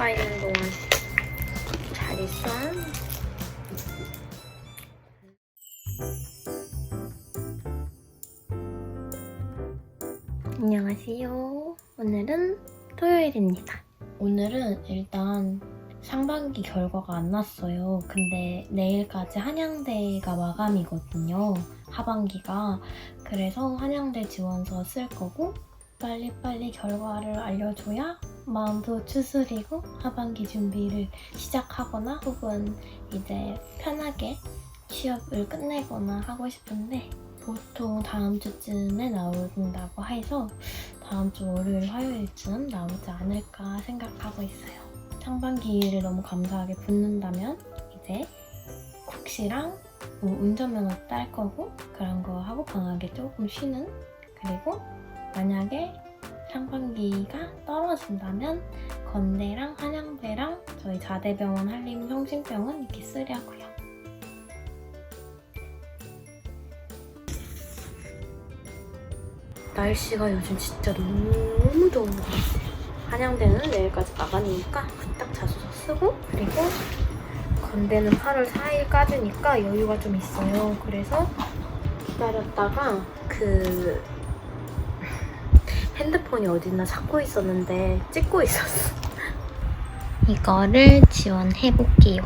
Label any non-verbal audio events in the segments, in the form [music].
나가 있는 동안 잘 있어? 안녕하세요. 오늘은 토요일입니다. 오늘은 일단 상반기 결과가 안 났어요. 근데 내일까지 한양대가 마감이거든요. 하반기가. 그래서 한양대 지원서 쓸 거고 빨리빨리 결과를 알려줘야 마음도 추스리고 하반기 준비를 시작하거나 혹은 이제 편하게 취업을 끝내거나 하고 싶은데 보통 다음 주쯤에 나온다고 해서 다음 주 월요일, 화요일쯤 나오지 않을까 생각하고 있어요. 상반기를 너무 감사하게 붙는다면 이제 국시랑 뭐 운전면허 딸 거고 그런 거 하고 방학에 조금 쉬는 그리고 만약에 상반기가 떨어진다면 건대랑 한양대랑 저희 자대병원 한림성심병원 이렇게 쓰려고요. 날씨가 요즘 진짜 너무 더운 것 같아요. 한양대는 내일까지 마감이니까 후딱 자소서 쓰고 그리고 건대는 8월 4일까지니까 여유가 좀 있어요. 그래서 기다렸다가 그 핸드폰이 어딨나 찾고 있었는데 찍고 있었어. 이거를 지원해 볼게요.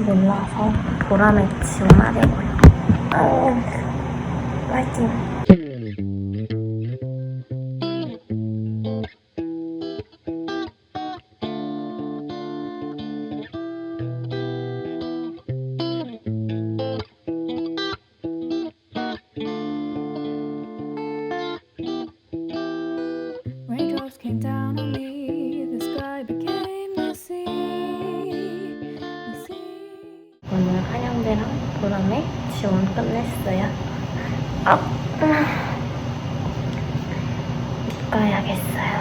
혹시 몰라서 보람에 지원하려고요. 아, 파이팅. 한양대랑 보람에 지원 끝냈어요. 아, 집 가야겠어요.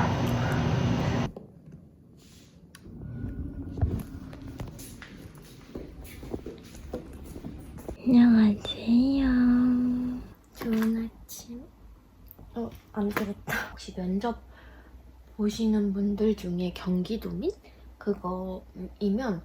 안녕하세요. 좋은 아침. 어, 안 되겠다. 혹시 면접 보시는 분들 중에 경기도민? 그거이면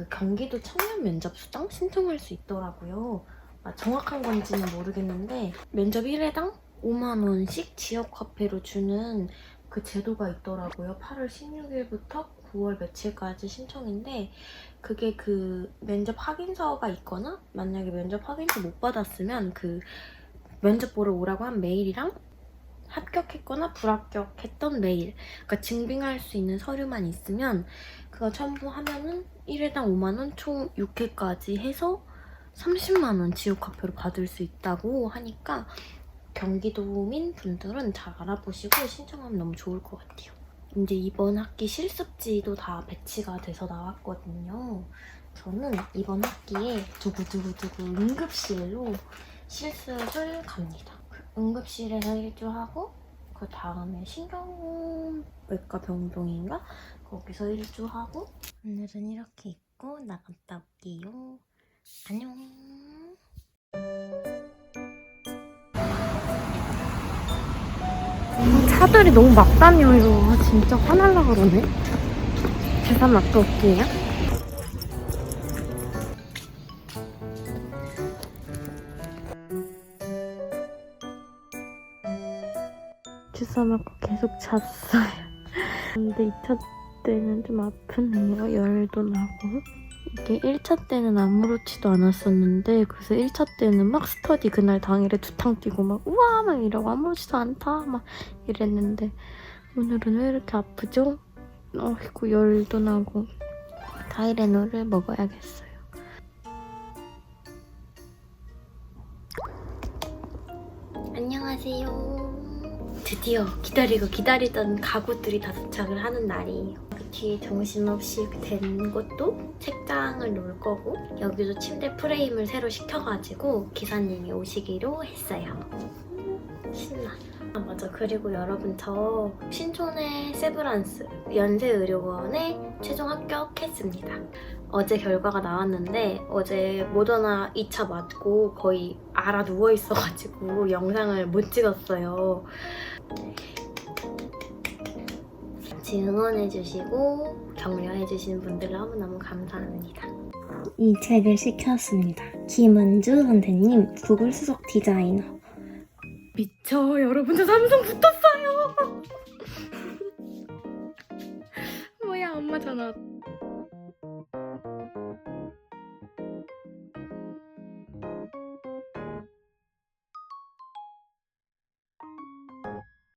그 경기도 청년 면접 수당 신청할 수 있더라고요. 아, 정확한 건지는 모르겠는데 면접 1회당 5만 원씩 지역 화폐로 주는 그 제도가 있더라고요. 8월 16일부터 9월 며칠까지 신청인데 그게 그 면접 확인서가 있거나 만약에 면접 확인서 못 받았으면 그 면접 보러 오라고 한 메일이랑 합격했거나 불합격했던 메일 그러니까 증빙할 수 있는 서류만 있으면 그거 첨부하면은 1회당 5만원, 총 6회까지 해서 30만원 지역화표를 받을 수 있다고 하니까 경기도민 분들은 잘 알아보시고 신청하면 너무 좋을 것 같아요. 이제 이번 학기 실습지도 다 배치가 돼서 나왔거든요. 저는 이번 학기에 두구두구두구 응급실로 실습을 갑니다. 그 응급실에서 일주 하고 그 다음에 신경외과 병동인가 거기서 일주 하고 오늘은 이렇게 입고 나갔다 올게요. 안녕. 자, 차들이 너무 막 다녀요. 아, 진짜 화날라 그러네. 계산 아까 올게요. 맞고 계속 잤어요. [laughs] 근데 2차 때는 좀 아프네요. 열도 나고. 이게 1차 때는 아무렇지도 않았었는데 그래서 1차 때는 막 스터디 그날 당일에 두탕 뛰고 막 우와 막 이러고 아무렇지도 않다 막 이랬는데 오늘은 왜 이렇게 아프죠? 어이구 열도 나고 다이레놀을 먹어야겠어요. 안녕하세요. 드디어 기다리고 기다리던 가구들이 다 도착을 하는 날이에요. 그 뒤에 정신없이 된 것도 책장을 놓을 거고 여기도 침대 프레임을 새로 시켜가지고 기사님이 오시기로 했어요. 신나. 아 맞아 그리고 여러분 저 신촌의 세브란스 연세의료원에 최종 합격했습니다. 어제 결과가 나왔는데 어제 모더나 2차 맞고 거의 알아 누워 있어가지고 영상을 못 찍었어요. 같이 응원해주시고 격려해주신 분들 너무너무 감사합니다. 이 책을 시켰습니다. 김은주 선생님, 구글 수석 디자이너. 미쳐 여러분 저 삼성 붙었어요. [laughs] 뭐야 엄마 전화.